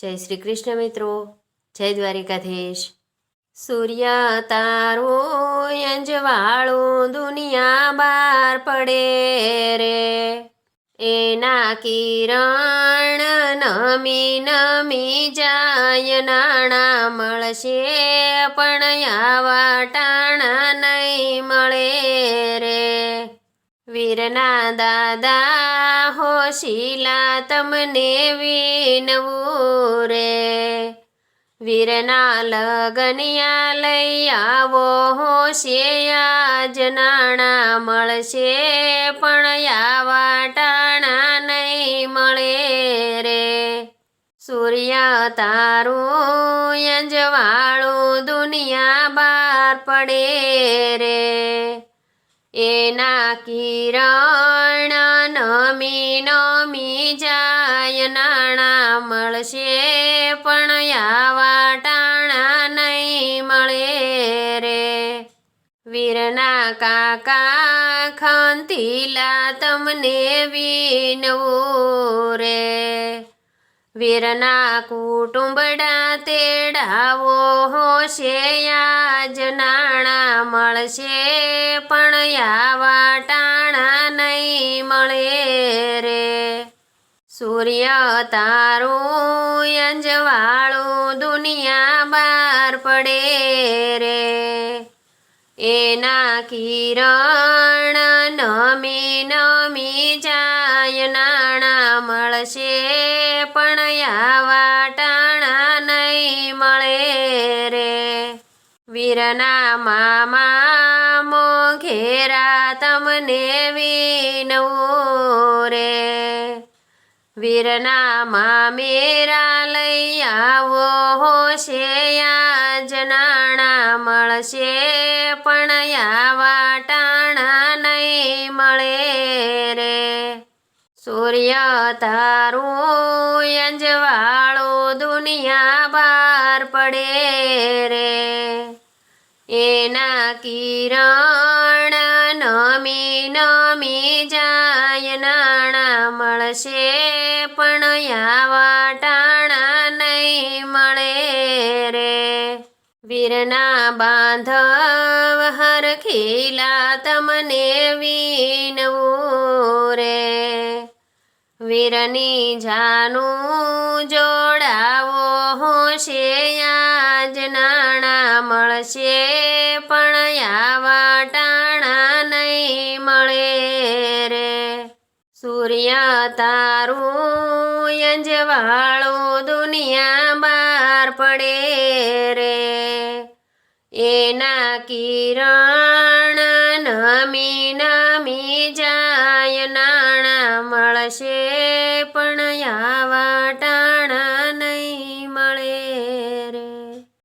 જય શ્રી કૃષ્ણ મિત્રો. જય દ્વારિકાધીશ. સૂર્ય તારો અંજવાળો દુનિયા બહાર પડે રે. એના કિરણ નમી નમી જાય, નાણાં મળશે પણ આવા ટાણા નહીં મળે રે. વીરના દાદા હોશીલા તમને વિનવું રે વીરના લગનિયા લઈ આવો હોશિયા જ નાણાં મળશે પણ આવા ટાણા નહીં મળે રે. સૂર્ય તારું અંજવાળું દુનિયા બહાર પડે રે. એના કિરણ નમી નમી જાય, નાણાં મળશે પણ આવા ટાણા નહીં મળે રે. વીરના કાકા ખંતીલા તમને વિનવું રે. વીરના કુટુંબડા તેડાવો હોશે, આજ નાણાં મળશે, પણ આવા ટાણા નહીં મળે રે. સૂર્ય તારું અંજવાળું દુનિયા બહાર પડે રે. એના કિરણ વીરના મામા મોઘેરા તમને વિનવું રે વીરના મામેરા લઈ આવો હોશે જનાણા નાણાં મળશે, પણ આવા ટાણા નહીં મળે રે. સૂર્ય તારું યંજવાળો દુનિયા બહાર પડે રે. એના કિરણ નમી નમી જાય, નાણાં મળશે પણ આવા ટાણા નહીં મળે રે. વીરના બાંધવ હરખીલા તમને વિનવું રે. વીરની જાનું જોડાવો હોશે આજ નાણા મળશે, પણ આવા ટાણા નહીં મળે રે. સૂર્ય તારું અંજવાળું દુનિયા બહાર પડે રે. એના કિરણ નમી નમી જાય, નાણા મળશે